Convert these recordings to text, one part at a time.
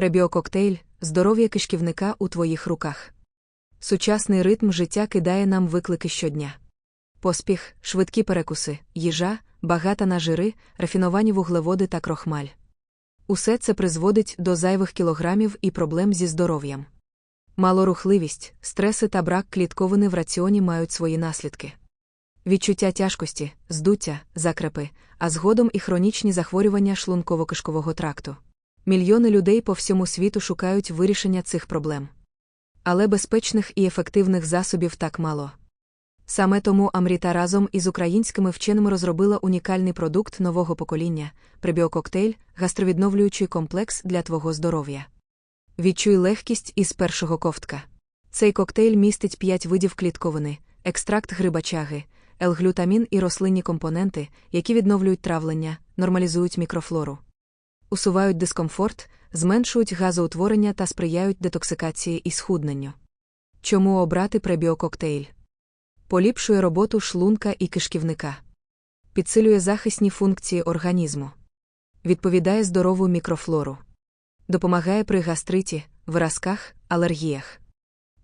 Пребіококтейль здоров'я кишківника у твоїх руках. Сучасний ритм життя кидає нам виклики щодня. Поспіх, швидкі перекуси, їжа, багата на жири, рафіновані вуглеводи та крохмаль. Усе це призводить до зайвих кілограмів і проблем зі здоров'ям. Малорухливість, стреси та брак клітковини в раціоні мають свої наслідки. Відчуття тяжкості, здуття, закрепи, а згодом і хронічні захворювання шлунково-кишкового тракту. Мільйони людей по всьому світу шукають вирішення цих проблем. Але безпечних і ефективних засобів так мало. Саме тому Амріта разом із українськими вченими розробила унікальний продукт нового покоління пребіококтейль, гастровідновлюючий комплекс для твого здоров'я. Відчуй легкість із першого ковтка. Цей коктейль містить 5 видів клітковини, екстракт грибачаги, L-глютамін і рослинні компоненти, які відновлюють травлення, нормалізують мікрофлору, усувають дискомфорт, зменшують газоутворення та сприяють детоксикації і схудненню. Чому обрати пребіококтейль? Поліпшує роботу шлунка і кишківника, підсилює захисні функції організму, відповідає здорову мікрофлору, допомагає при гастриті, виразках, алергіях.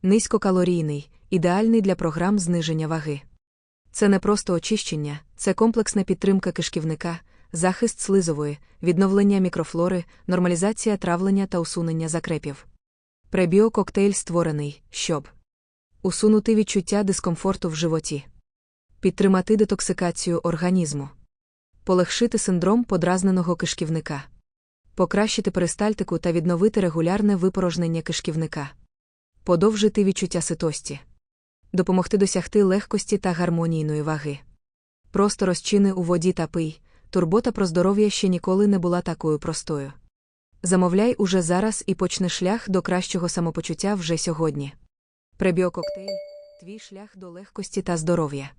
Низькокалорійний, ідеальний для програм зниження ваги. Це не просто очищення, це комплексна підтримка кишківника, захист слизової, відновлення мікрофлори, нормалізація травлення та усунення закрепів. Пребіококтейль створений, щоб усунути відчуття дискомфорту в животі, підтримати детоксикацію організму, полегшити синдром подразненого кишківника, покращити перистальтику та відновити регулярне випорожнення кишківника, подовжити відчуття ситості, допомогти досягти легкості та гармонійної ваги. Просто розчини у воді та пий, турбота про здоров'я ще ніколи не була такою простою. Замовляй уже зараз і почни шлях до кращого самопочуття вже сьогодні. Пребіококтейль твій шлях до легкості та здоров'я.